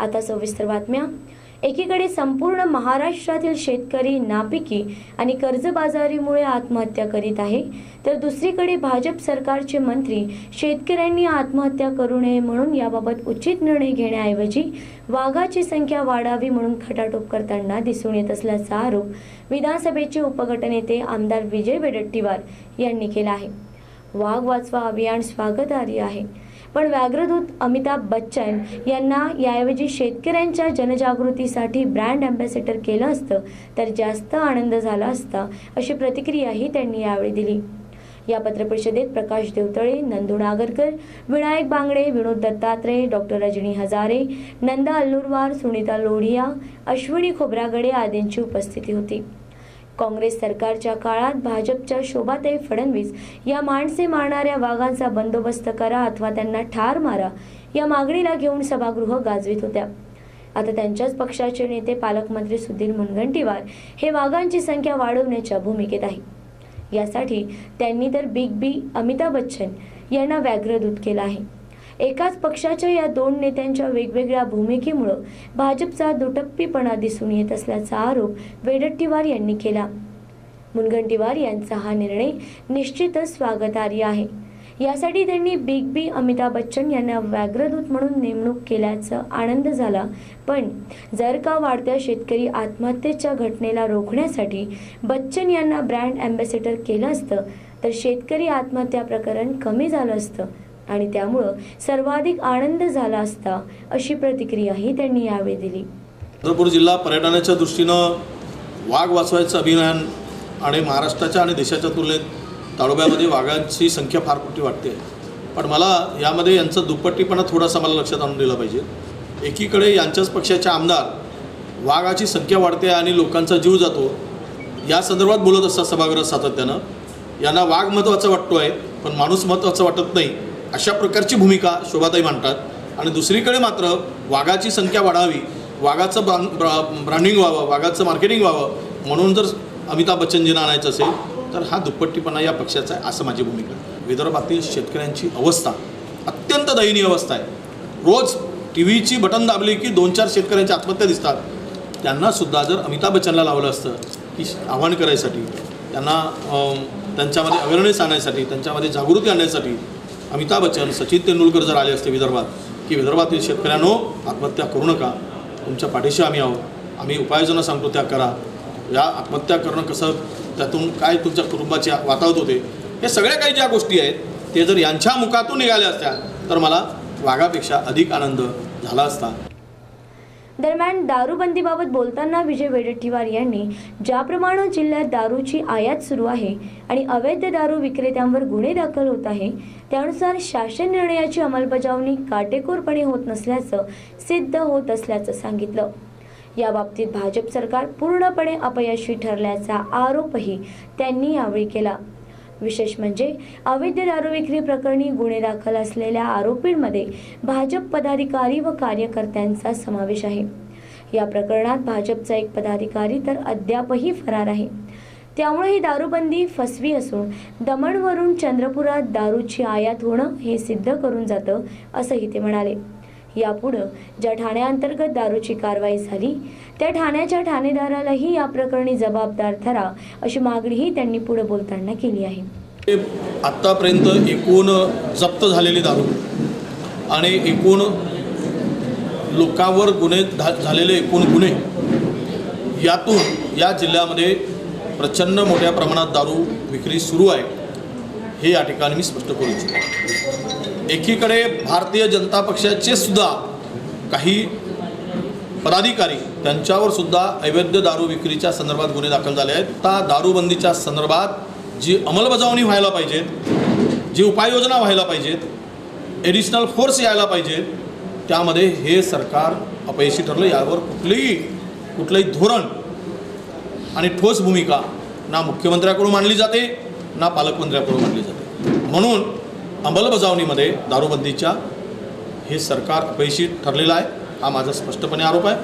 आता सविस्तर बातम्या. एकीकडे संपूर्ण महाराष्ट्रातील शेतकरी नापिकी आणि कर्जबाजारीमुळे आत्महत्या करीत आहे तर दुसरीकडे भाजप सरकारचे मंत्री शेतकऱ्यांनी आत्महत्या करू नये म्हणून याबाबत उचित निर्णय घेण्याऐवजी वाघाची संख्या वाढावी म्हणून खटाटोप करताना दिसून येत असल्याचा आरोप विधानसभेचे उपगटनेते आमदार विजय वडेट्टीवार यांनी केला आहे. वाघ वाचवा अभियान स्वागतार्ह आहे. पण व्याघ्रदूत अमिताभ बच्चन यांना याऐवजी शेतकऱ्यांच्या जनजागृतीसाठी ब्रँड अँबॅसेडर केलं असतं तर जास्त आनंद झाला असता अशी प्रतिक्रियाही त्यांनी यावेळी दिली. या पत्रपरिषदेत प्रकाश देवतळे नंदू नागरकर विनायक बांगडे विनोद दत्तात्रय डॉक्टर रजनी हजारे नंदा अल्लुरवार सुनीता लोढिया अश्विनी खोब्रागडे आदींची उपस्थिती होती. काँग्रेस सरकारच्या काळात भाजपच्या शोभाताई फडणवीस या माणसे मारणाऱ्या वाघांचा बंदोबस्त करा अथवा त्यांना ठार मारा या मागणीला घेऊन सभागृह गाजवीत होत्या. आता त्यांच्याच पक्षाचे नेते पालकमंत्री सुधीर मुनगंटीवार हे वाघांची संख्या वाढवण्याच्या भूमिकेत आहे. यासाठी त्यांनी तर बिग बी अमिताभ बच्चन यांना व्याघ्रदूत केलं आहे. एकाच पक्षाच्या या दोन नेत्यांच्या वेगवेगळ्या भूमिकेमुळं भाजपचा दुटप्पीपणा दिसून येत असल्याचा आरोप वेडट्टीवार यांनी केला. मुनगंटीवार यांचा हा निर्णय निश्चितच स्वागतार्ह आहे. यासाठी त्यांनी बिग बी अमिताभ बच्चन यांना व्याघ्रदूत म्हणून नेमणूक केल्याचा आनंद झाला. पण जर का वाढत्या शेतकरी आत्महत्येच्या घटनेला रोखण्यासाठी बच्चन यांना ब्रँड अँबॅसेडर केलं असतं तर शेतकरी आत्महत्या प्रकरण कमी झालं असतं. आणि त्यामुळं सर्वाधिक आनंद झाला असता अशी प्रतिक्रियाही त्यांनी यावेळी दिली. चंद्रपूर जिल्हा पर्यटनाच्या दृष्टीनं वाघ वाचवायचं अभियान आणि महाराष्ट्राच्या आणि देशाच्या तुलनेत ताडोब्यामध्ये वाघांची संख्या फार मोठी वाटते पण मला यामध्ये यांचं दुप्पट्टीपणा थोडासा मला लक्षात आणून दिला पाहिजे. एकीकडे यांच्याच पक्षाचे आमदार वाघाची संख्या वाढते आणि लोकांचा जीव जातो. या संदर्भात बोलत असतात सभागृहात सातत्यानं. यांना वाघ महत्त्वाचा वाटतो आहे पण माणूस महत्त्वाचा वाटत नाही. अशा प्रकारची भूमिका शोभाताई मांडतात. आणि दुसरीकडे मात्र वाघाची संख्या वाढावी वाघाचं ब्रां ब्रा ब्रँडिंग व्हावं वाघाचं मार्केटिंग व्हावं म्हणून जर अमिताभ बच्चनजींना आणायचं असेल तर हा दुप्पट्टीपणा या पक्षाचा आहे असं माझी भूमिका विदर्भातील शेतकऱ्यांची अवस्था अत्यंत दयनीय अवस्था आहे. रोज टी व्हीची बटन दाबली की दोन चार शेतकऱ्यांच्या आत्महत्या दिसतात. त्यांनासुद्धा जर अमिताभ बच्चनला लावलं असतं की आव्हान करायसाठी त्यांना त्यांच्यामध्ये अवेअरनेस आणण्यासाठी त्यांच्यामध्ये जागृती आणण्यासाठी अमिताभ बच्चन सचिन तेंडुलकर जर आले असते विदर्भात की विदर्भातील शेतकऱ्यांनो आत्महत्या करू नका. तुमच्या पाठीशी आम्ही आहोत. आम्ही उपाययोजना सांगतो त्या करा. या आत्महत्या करणं कसं त्यातून काय तुमच्या कुटुंबाचे वातावत होते हे सगळ्या काही ज्या गोष्टी आहेत ते जर यांच्या मुखातून निघाल्या असत्या तर मला वाघापेक्षा अधिक आनंद झाला असता. दरम्यान दारूबंदीबाबत बोलताना विजय वडेट्टीवार यांनी ज्याप्रमाणे जिल्ह्यात दारूची आयात सुरू आहे आणि अवैध दारू विक्रेत्यांवर गुन्हे दाखल होत आहे त्यानुसार शासन निर्णयाची अंमलबजावणी काटेकोरपणे होत नसल्याचं सिद्ध होत असल्याचं सांगितलं. या बाबतीत भाजप सरकार पूर्णपणे अपयशी ठरल्याचा आरोपही त्यांनी यावेळी केला. विशेष म्हणजे अवैध दारू विक्री प्रकरणी गुन्हे दाखल असलेल्या आरोपींमध्ये भाजप पदाधिकारी व कार्यकर्त्यांचा समावेश आहे. या प्रकरणात भाजपचा एक पदाधिकारी तर अद्यापही फरार आहे. त्यामुळे ही दारूबंदी फसवी असून दमणवरून चंद्रपुरात दारूची आयात होणं हे सिद्ध करून जातं असंही ते म्हणाले. यापुढं ज्या ठाण्याअंतर्गत दारूची कारवाई झाली त्या ठाण्याच्या ठाणेदारालाही या प्रकरणी जबाबदार ठरा अशी मागणीही त्यांनी पुढे बोलताना केली आहे. आत्तापर्यंत एकूण जप्त झालेली दारू आणि एकूण लोकांवर गुन्हे झालेले एकूण गुन्हे यातून या जिल्ह्यामध्ये प्रचंड मोठ्या प्रमाणात दारू विक्री सुरू आहे हे या ठिकाणी मी स्पष्ट करू इच्छितो. एकीकडे भारतीय जनता पक्षाचे सुद्धा काही पदाधिकारी त्यांच्यावर सुद्धा अवैध दारू विक्रीच्या संदर्भात गुन्हे दाखल झाले आहेत. त्या दारूबंदीच्या संदर्भात जी अंमलबजावणी व्हायला पाहिजेत जी उपाययोजना व्हायला पाहिजेत एडिशनल फोर्स यायला पाहिजेत त्यामध्ये हे सरकार अपयशी ठरलं. यावर कुठलीही कुठलंही धोरण आणि ठोस भूमिका ना मुख्यमंत्र्याकडून मांडली जाते ना पालकमंत्र्याकडून मांडली जाते. म्हणून अंमलबजावणीमध्ये दारूबंदीच्या हे सरकार अपयशी ठरलेलं आहे. हा माझा स्पष्टपणे आरोप आहे.